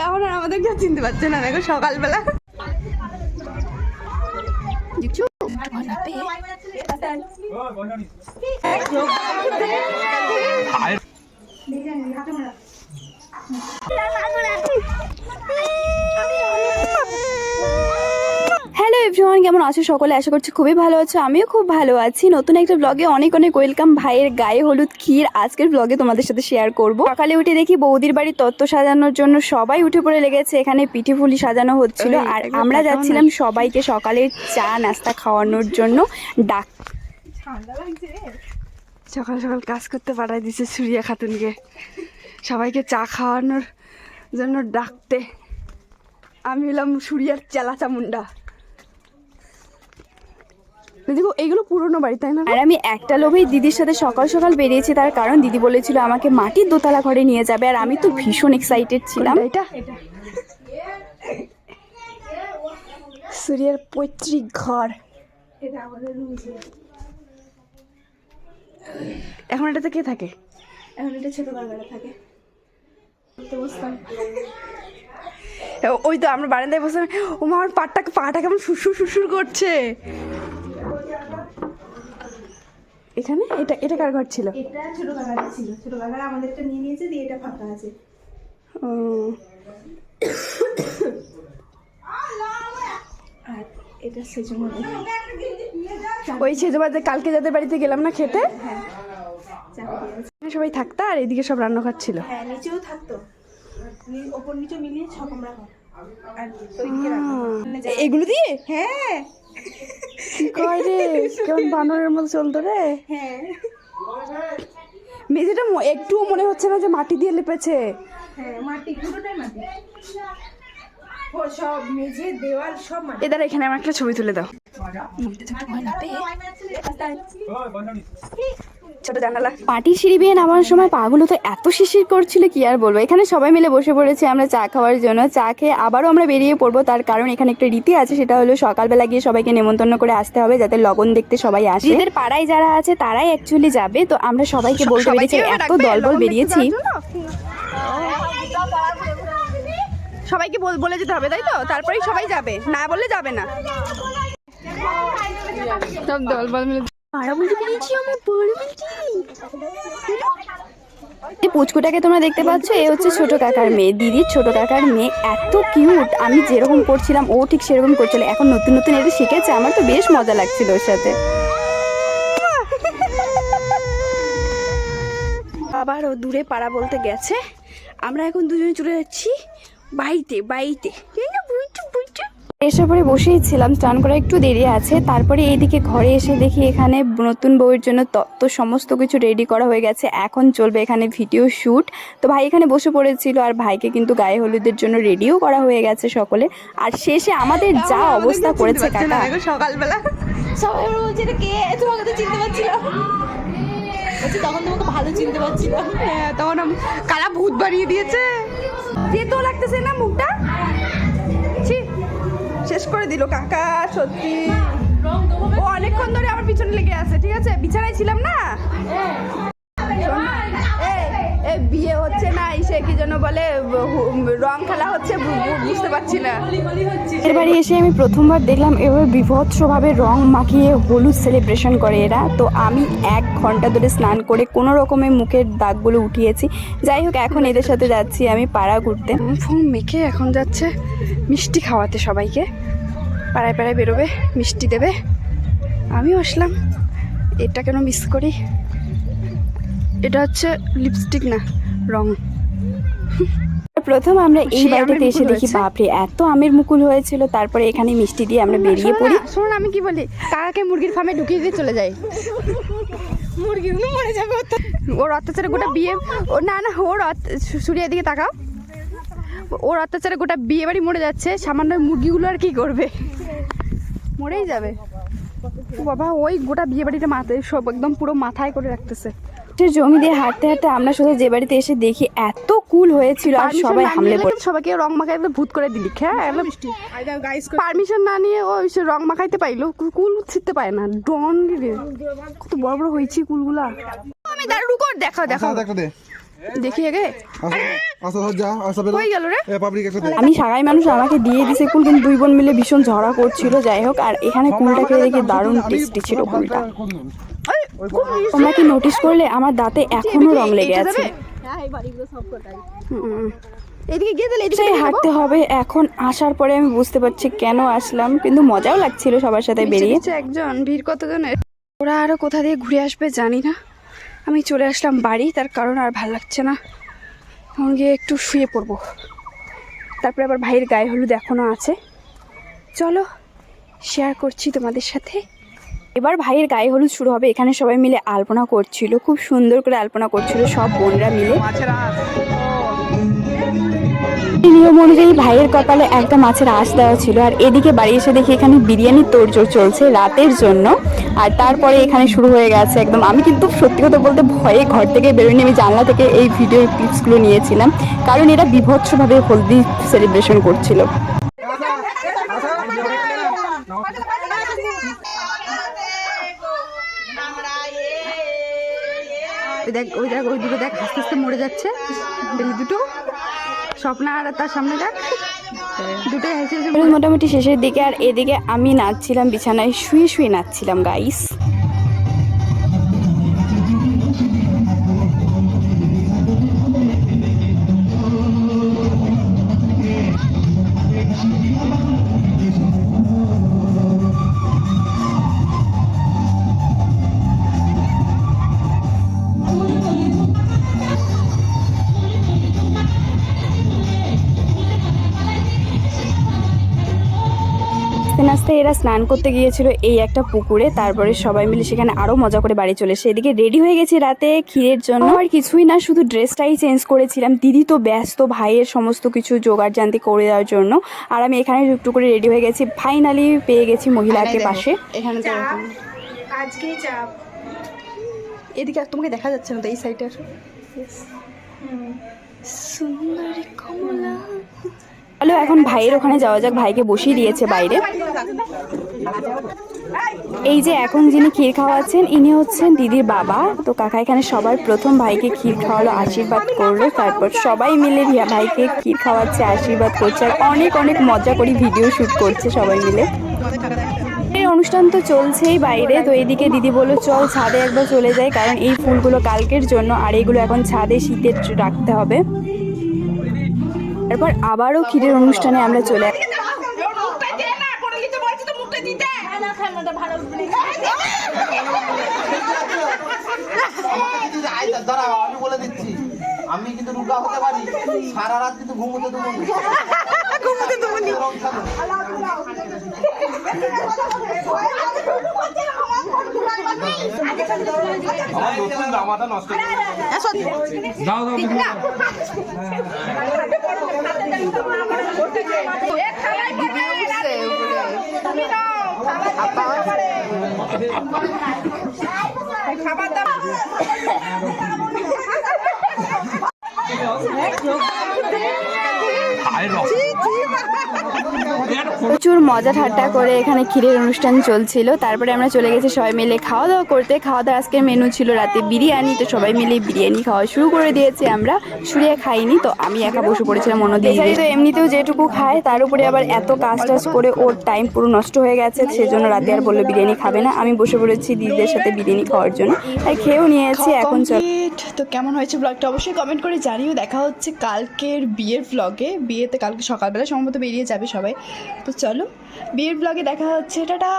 এখন আর আমাদের কেউ চিনতে পারছে না দেখো সকালবেলা। দেখছ? এভরিওয়ান কেমন আছো সকলে? আশা করছি খুবই ভালো আছো। আমিও খুব ভালো আছি। নতুন একটা ব্লগে অনেক অনেক ওয়েলকাম ভাইয়ের গায়ে হলুদ ক্ষীর। আজকের ব্লগে তোমাদের সাথে শেয়ার করব। সকালে উঠে দেখি বৌদির বাড়ি তত্ত্ব সাজানোর জন্য সবাই উঠে পড়ে লেগেছে। এখানে পিঠে ফুলি সাজানো হচ্ছিল। আর আমরা যাচ্ছিলাম সবাইকে সকালে চা নাস্তা খাওয়ানোর জন্য। ডাক সকাল সকাল কাজ করতে পাঠাই দিছে সুরিয়া খাতুনকে। সবাইকে চা খাওয়ানোর জন্য ডাকতে। আমি হলাম সুরিয়ার চেলা চামুন্ডা দেখো এইগুলো পুরনো বাড়ি তাই না? আর আমি একটা লোভেই দিদির সাথে সকাল সকাল বেরিয়েছি তার কারণ দিদি বলেছিল আমাকে মাটির দোতলা ঘরে নিয়ে যাবে আর আমি তো ভীষণ এক্সাইটেড ছিলাম। এটা? সুরিয়ার পৈতৃক ঘর। এখন এটাতে কে থাকে? এখন এটা ছোট কারখানা থাকে ওই তো আমরা বারান্দায় বসে ও মা, আমার পাটা পাটা কেমন সুসুর সুসুর করছে। এখানে? এটা এটা কার ঘর ছিল? এটা ছোট কাকার ছিল। ছোট কাকার আমাদেরটা নিয়ে নিয়েছে দিয়ে এটা ফাঁকা আছে। আর এটা ওই কালকে যাদের বাড়িতে গেলাম না খেতে? এখানে সবাই থাকতো আর এদিকে সব রান্নাঘর ছিল? হ্যাঁ নিচেও থাকতো। ওপর নিচে মিলিয়ে ছ কামরা ঘর। আর এগুলো দিয়ে? হ্যাঁ। কয় রে? কেমন বানরের মতো চলতো রে? হ্যাঁ। মেঝেটা একটুও মনে হচ্ছে না যে মাটি দিয়ে লেপেছে। হ্যাঁ মাটি পুরোটাই মাটি। সব মেঝে দেওয়াল সব মাটি এদার এখানে আমার একটা ছবি তুলে দাও। ছোট জানালা। মাটির সিঁড়ি বেয়ে নামার সময় পাগুলো তো এত শিশির করছিল কি আর বলব? এখানে সবাই মিলে বসে পড়েছি আমরা চা খাওয়ার জন্য। চা খেয়ে আবারও আমরা বেরিয়ে পড়ব। তার কারণ এখানে একটা রীতি আছে সেটা হলো সকালবেলা গিয়ে সবাইকে নেমন্তন্ন করে আসতে হবে যাতে লগন দেখতে সবাই আসে। এদের পাড়ায় যারা আছে তারাই অ্যাকচুয়ালি যাবে। তো আমরা সবাইকে বলতে পেরেছি এত দলবল বেরিয়েছি। সবাইকে বল- বলে যেতে হবে তাই তো? তারপরেই সবাই যাবে। না বললে যাবে না। সব দল বল মিলে পুচকুটাকে তোমরা দেখতে পাচ্ছ এ হচ্ছে ছোট কাকার মেয়ে। দিদির ছোট কাকার মেয়ে এত কিউট আমি যেরকম করছিলাম ও ঠিক সেরকম করছিল। এখন নতুন নতুন এটা শিখেছে। আমার তো বেশ মজা লাগছিল ওর সাথে। আবার ও দূরে পাড়া বলতে গেছে। আমরা এখন দুজনে চলে যাচ্ছি। বাড়িতে বাড়িতে। এসে পরে বসেই ছিলাম স্নান করা একটু দেরি আছে। তারপরে এইদিকে ঘরে এসে দেখি এখানে নতুন বউয়ের জন্য তত্ত্ব সমস্ত কিছু রেডি করা হয়ে গেছে। এখন চলবে এখানে ভিডিও শ্যুট তো ভাই এখানে বসে পড়েছিল আর ভাইকে কিন্তু গায়ে হলুদের জন্য রেডিও করা হয়ে গেছে সকলে। আর শেষে আমাদের যা অবস্থা করেছে কাকা। সকালবেলা। সবাই বলছে কে? তোমাকে তো চিনতে পারছিলাম তখন তোমাকে ভালো চিনতে পারছিলাম হ্যাঁ তখন আম- কালা ভূত বাড়িয়ে দিয়েছে? যেত লাগতেছে না মুখটা? ছি, শেষ করে দিল কাকা সত্যি। ও অনেকক্ষণ ধরে আমার পিছনে লেগে আছে ঠিক আছে? বিছানায় ছিলাম না। সে কি জন্য বলে রং খেলা হচ্ছে বুঝতে পারছি না। এর বাড়ি এসে আমি প্রথমবার দেখলাম এবার বিভৎসভাবে রং মাখিয়ে হলুদ সেলিব্রেশন করে এরা। তো আমি এক ঘণ্টা ধরে স্নান করে কোনো রকমে মুখের দাগগুলো উঠিয়েছি। যাই হোক এখন এদের সাথে যাচ্ছি আমি পাড়া ঘুরতে। ফোন মেখে এখন যাচ্ছে মিষ্টি খাওয়াতে সবাইকে। পাড়ায় পাড়ায় বেরোবে মিষ্টি দেবে। আমিও আসলাম। এটা কেন মিস করি? এটা হচ্ছে লিপস্টিক না রং। প্রথম আমরা এই বাড়িতে এসে দেখি? বাপরে এত আমের মুকুল হয়েছিল। তারপরে এখানে মিষ্টি দিয়ে আমরা বেরিয়ে পড়ি। শোনো আমি কি বলি? কাকাকে মুরগির ফার্মে ঢুকিয়ে দিয়ে চলে যাই। মুরগিগুলো মরে যাবে ওর অত্যাচারে গোটা বিয়ে ও না না ওর সূর্যের দিকে তাকাও। ওর অত্যাচারে গোটা বিয়ে বাড়ি মরে যাচ্ছে সামান্য মুরগিগুলো আর কি করবে? মরেই যাবে। বাবা ওই গোটা বিয়ে বাড়িটা মাথায় সব একদম পুরো মাথায় করে রাখতেছে। জমি দিয়ে হাঁটতে হাঁটতে আমরা শুধু যে বাড়িতে এসে দেখি এত কুল হয়েছিল আর সবাই হামলে পড়ে। সবাইকে রং মাখাই ভূত করে দিলি হ্যাঁ পারমিশন না নিয়ে ও সে রং মাখাইতে পাইলো কুল ছিটতে পায় না ডন রে। কত বড় বড় হয়েছে কুলগুলা। আমি দাঁড় রুকো দেখাও দেখাও। দেখি আগে। ধর যা বেরো। কই গেল রে? এ পাবলিক একটা দে আমি সাগাই মানুষ আমাকে দিয়ে দিছে কুল কিন্তু দুই বোন মিলে ভীষণ ঝগড়া করছিল যাই হোক আর এখানে কুলটা খেয়ে দেখি দারুণ টেস্টি ছিল কুলটা। তোমরা কি নোটিস করলে আমার দাঁতে এখনও রং লেগে আছে। এদিকে সেই হাঁটতে হবে। এখন আসার পরে আমি বুঝতে পারছি কেন আসলাম কিন্তু মজাও লাগছিল সবার সাথে বেরিয়ে। একজন ভিড় কতজনের? ওরা আরও কোথা দিয়ে ঘুরে আসবে জানি না। আমি চলে আসলাম বাড়ি তার কারণ আর ভালো লাগছে না। এখন গিয়ে একটু শুয়ে পড়ব। তারপরে আবার ভাইয়ের গায়ে হলুদ এখনও আছে। চলো শেয়ার করছি তোমাদের সাথে। এবার ভাইয়ের গায়ে হলুদ শুরু হবে। এখানে সবাই মিলে আলপনা করছিল। খুব সুন্দর করে আলপনা করছিল সব বোনরা মিলে। নিয়ম অনুযায়ী ভাইয়ের কপালে একটা মাছের আঁশ দেওয়া ছিল। আর এদিকে বাড়ি এসে দেখি এখানে বিরিয়ানির তোড়জোড় চলছে রাতের জন্য। আর তারপরে এখানে শুরু হয়ে গেছে একদম। আমি কিন্তু সত্যি কথা বলতে ভয়ে ঘর থেকে বেরোয়নি। আমি জানলা থেকে এই ভিডিও ক্লিপসগুলো নিয়েছিলাম। কারণ এরা বিভৎসভাবে হলদি সেলিব্রেশন করছিল। ওই দেখ ওই দেখ ওই দুটো দেখ আস্তে আস্তে মরে যাচ্ছে। বেলি দুটো স্বপ্না আর তার সামনে দেখ। দুটোই হেসে হেসে মোটামুটি শেষের দিকে আর এদিকে আমি নাচছিলাম বিছানায় শুয়ে শুয়ে নাচছিলাম গাইস নাচতে নাচতে এরা স্নান করতে গিয়েছিল এই একটা পুকুরে। তারপরে সবাই মিলে সেখানে আরও মজা করে বাড়ি চলে এসে এদিকে রেডি হয়ে গেছি রাতে ক্ষীরের জন্য। আর কিছুই না শুধু ড্রেসটাই চেঞ্জ করেছিলাম। দিদি তো ব্যস্ত ভাইয়ের সমস্ত কিছু জোগাড় জানতে করে দেওয়ার জন্য। আর আমি এখানে একটু করে রেডি হয়ে গেছি। ফাইনালি পেয়ে গেছি মহিলাকে পাশে। এখানে তো আজকে চাপ এদিকে আর তোমাকে দেখা যাচ্ছে না তো এই সাইডে সুন্দরী কমলা। হ্যালো, এখন ভাইয়ের ওখানে যাওয়া যাক। ভাইকে বসিয়ে দিয়েছে বাইরে। এই যে এখন যিনি ক্ষীর খাওয়াচ্ছেন, ইনি হচ্ছেন দিদির বাবা। তো কাকা, এখানে সবার প্রথম ভাইকে ক্ষীর খাওয়ালো, আশীর্বাদ করল। তারপর সবাই মিলে ভাইকে ক্ষীর খাওয়াচ্ছে, আশীর্বাদ করছে, আর অনেক অনেক মজা করি ভিডিও শ্যুট করছে সবাই মিলে। এই অনুষ্ঠান তো চলছেই বাইরে, তো এইদিকে দিদি বলল, চল ছাদে একবার চলে যায় কারণ এই ফুলগুলো কালকের জন্য, আর এইগুলো এখন ছাদে শীতের রাখতে হবে। তারপর আবারও ক্ষীরের অনুষ্ঠানে আমরা চলে আমি বলে দিচ্ছি আমি কিন্তু হতে পারি সারা রাত কিন্তু ঘুমোতে দেবো ঘুমোতে দেবো নি। রং থাকবে। আমার নতুন জামাটা নষ্ট করে দিল। প্রচুর মজা ঠাট্টা করে এখানে ক্ষীরের অনুষ্ঠান চলছিল। তারপরে আমরা চলে গেছি সবাই মিলে খাওয়া দাওয়া করতে। খাওয়া দাওয়া আজকের মেনু ছিল রাতে বিরিয়ানি। তো সবাই মিলে বিরিয়ানি খাওয়া শুরু করে দিয়েছি আমরা। সুরিয়া খাইনি, তো আমি একা বসে পড়েছিলাম মনে দিয়ে তো এমনিতেও যেটুকু খায়, তার উপরে আবার এত কাজ টাজ করে ওর টাইম পুরো নষ্ট হয়ে গেছে, সেজন্য রাতে আর বলল বিরিয়ানি খাবে না। আমি বসে পড়েছি দিদিদের সাথে বিরিয়ানি খাওয়ার জন্য। তাই খেয়েও নিয়েছি, এখন চল তো কেমন হয়েছে ব্লগটা অবশ্যই কমেন্ট করে জানিও। দেখা হচ্ছে কালকের বিয়ের ব্লগে বিয়েতে কালকে সকালবেলা সম্ভবত বেরিয়ে যাবে সবাই। তো চলো, বিয়ের ব্লগে দেখা হচ্ছে। টাটা!